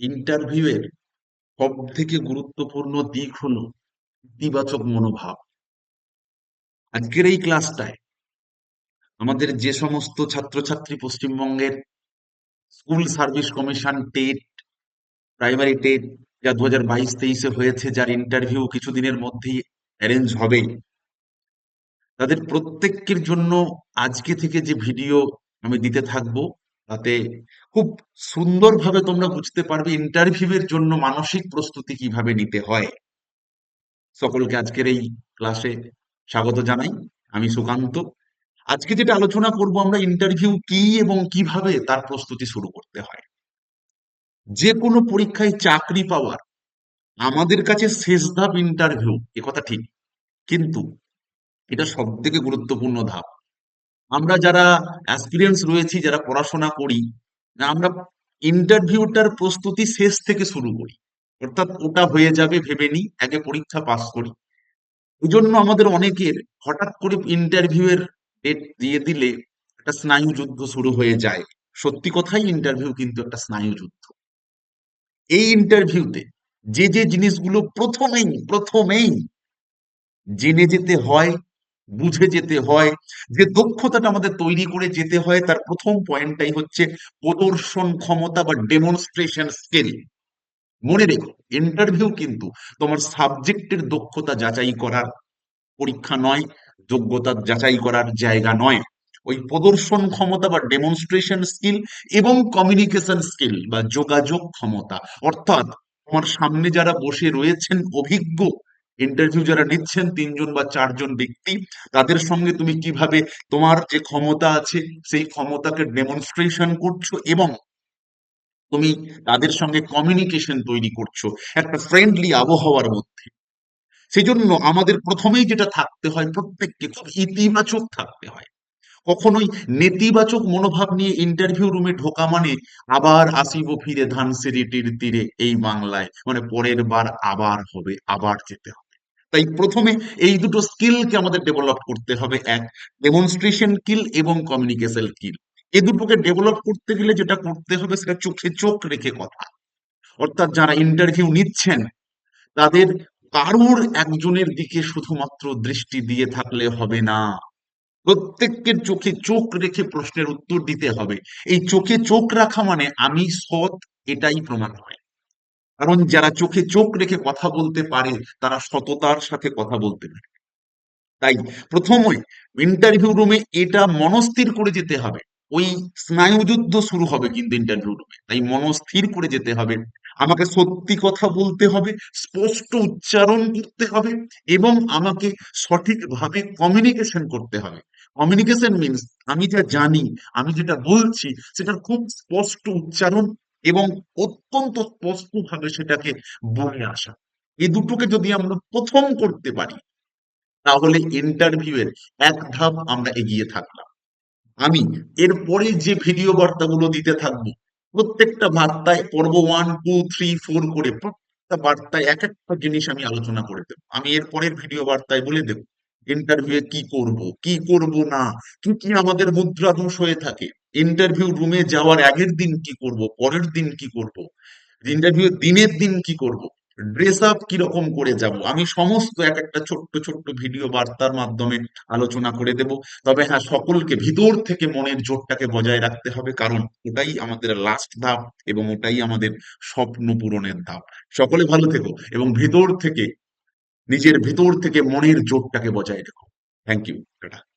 ইন্টারভিউয়ের সব থেকে গুরুত্বপূর্ণ দিক হলো ইতিবাচক মনোভাব। আজকের এই ক্লাসটায় আমাদের যে সমস্ত ছাত্রছাত্রী পশ্চিমবঙ্গের school service commission TET primary TET, যা দু হাজার বাইশ তেইশে হয়েছে, যার ইন্টারভিউ কিছুদিনের মধ্যেই অ্যারেঞ্জ হবে, তাদের প্রত্যেকের জন্য আজকে থেকে যে ভিডিও আমি দিতে থাকব তাতে খুব সুন্দরভাবে তোমরা বুঝতে পারবে ইন্টারভিউয়ের জন্য মানসিক প্রস্তুতি কীভাবে নিতে হয়। সকলকে আজকের এই ক্লাসে স্বাগত জানাই। আমি সুকান্ত। আজকে যেটা আলোচনা করব আমরা ইন্টারভিউ কি এবং কীভাবে তার প্রস্তুতি শুরু করতে হয়। যে কোনো পরীক্ষায় চাকরি পাওয়ার আমাদের কাছে শেষ ধাপ ইন্টারভিউ এ কথা ঠিক। কিন্তু এটা সব থেকে গুরুত্বপূর্ণ ধাপ। আমরা যারা অ্যাসপিরিয়েন্স রয়েছি, যারা পড়াশোনা করি আমরা ইন্টারভিউটার প্রস্তুতি শেষ থেকে শুরু করি। অর্থাৎ ওটা হয়ে যাবে, ভেবে নিই, আগে পরীক্ষা পাস করি। এই জন্য আমাদের অনেকের হঠাৎ করে ইন্টারভিউ এর ডেট দিয়ে দিলে একটা স্নায়ু যুদ্ধ শুরু হয়ে যায়। সত্যি কথাই ইন্টারভিউ কিন্তু একটা স্নায়ু যুদ্ধ। এই ইন্টারভিউতে যে যে জিনিসগুলো প্রথমেই প্রথমেই জেনে যেতে হয় বুঝে যেতে হয়, যে দক্ষতাটা আমাদের তৈরি করে যেতে হয়, তার প্রথম পয়েন্টটাই হচ্ছে প্রদর্শন ক্ষমতা বা ডেমনস্ট্রেশন স্কিল মনে রেখো ইন্টারভিউ কিন্তু তোমার সাবজেক্টের দক্ষতা যাচাই করার পরীক্ষা নয়, যোগ্যতা যাচাই করার জায়গা নয়। ওই প্রদর্শন ক্ষমতা বা ডেমনস্ট্রেশন স্কিল এবং কমিউনিকেশন স্কিল বা যোগাযোগ ক্ষমতা, অর্থাৎ তোমার সামনে যারা বসে রয়েছেন অভিজ্ঞ ইন্টারভিউ যারা নিচ্ছেন, তিনজন বা চারজন ব্যক্তি, তাদের সঙ্গে তুমি কীভাবে তোমার যে ক্ষমতা আছে, সেই ক্ষমতাকে ডেমনস্ট্রেশন করছ এবং তুমি তাদের সঙ্গে কমিউনিকেশন তৈরি করছ একটা ফ্রেন্ডলি আবহাওয়ার মধ্যে। সেই জন্য আমাদের প্রথমেই যেটা থাকতে হয়, প্রত্যেককে খুব ইতিবাচক থাকতে হয়। কখনোই নেতিবাচক মনোভাব নিয়ে ইন্টারভিউ রুমে ঢোকা মানে আবার আসিব ফিরে ধানসিঁড়িটির তীরে, এই বাংলায়। মানে পরের বার আবার হবে, আবার যেতে হবে। তাই প্রথমে এই দুটো স্কিলকে আমাদের ডেভেলপ করতে হবে এক ডেমনস্ট্রেশন স্কিল এবং কমিউনিকেশন স্কিল এ দুটোকে ডেভেলপ করতে গেলে যেটা করতে হবে সেটা চোখে চোখ রেখে কথা। অর্থাৎ যারা ইন্টারভিউ নিচ্ছেন, তাদের কারুর একজনের দিকে শুধুমাত্র দৃষ্টি দিয়ে থাকলে হবে না। প্রত্যেকের চোখে চোখ রেখে প্রশ্নের উত্তর দিতে হবে। এই চোখে চোখ রাখা মানে আমি সৎ, এটাই প্রমাণ হয়। কারণ যারা চোখে চোখ রেখে কথা বলতে পারে, তারা সততার সাথে কথা বলতে পারে। তাই প্রথমে ইন্টারভিউ রুমে এটা মনস্থির করে যেতে হবে। ওই স্নায়ুযুদ্ধ শুরু হবে কিন্তু ইন্টারভিউ রুমে তাই মনস্থির করে যেতে হবে। আমাকে সত্যি কথা বলতে হবে, স্পষ্ট উচ্চারণ করতে হবে এবং আমাকে সঠিকভাবে কমিউনিকেশন করতে হবে। কমিউনিকেশন মিনস আমি যা জানি, আমি যেটা বলছি, সেটার খুব স্পষ্ট উচ্চারণ এবং অত্যন্ত স্পষ্টভাবে সেটাকে বলে আসা। এই দুটোকে যদি আমরা প্রথম করতে পারি, তাহলে ইন্টারভিউ এর এক ধাপ আমরা এগিয়ে থাকলাম। আমি এরপরে যে ভিডিও বার্তাগুলো দিতে থাকব, প্রত্যেকটা বার্তায় পর্ব ওয়ান টু থ্রি ফোর করে প্রত্যেকটা বার্তায় এক একটা জিনিস আমি আলোচনা করে দেবো। আমি এর পরের ভিডিও বার্তায় বলে দেবো। ইন্টারভিউ কি করব কি করব না কি কি আমাদের মুদ্রা দোষ হয়ে থাকে। ইন্টারভিউ রুমে যাওয়ার আগের দিন কি করব, পরের দিন কি করব ইন্টারভিউ দিনের দিন কি করব ড্রেস আপ কীরকম করে যাব, আমি সমস্ত এক একটা ছোট্ট ছোট্ট ভিডিও বার্তার মাধ্যমে আলোচনা করে দেব। তবে হ্যাঁ সকলকে ভিতর থেকে মনের জোরটাকে বজায় রাখতে হবে, কারণ ওটাই আমাদের লাস্ট ধাপ এবং ওটাই আমাদের স্বপ্ন পূরণের ধাপ। সকলে ভালো থেকো এবং ভিতর থেকে নিজের ভেতর থেকে মনের জোরটাকে বজায় রেখো। Thank you tata.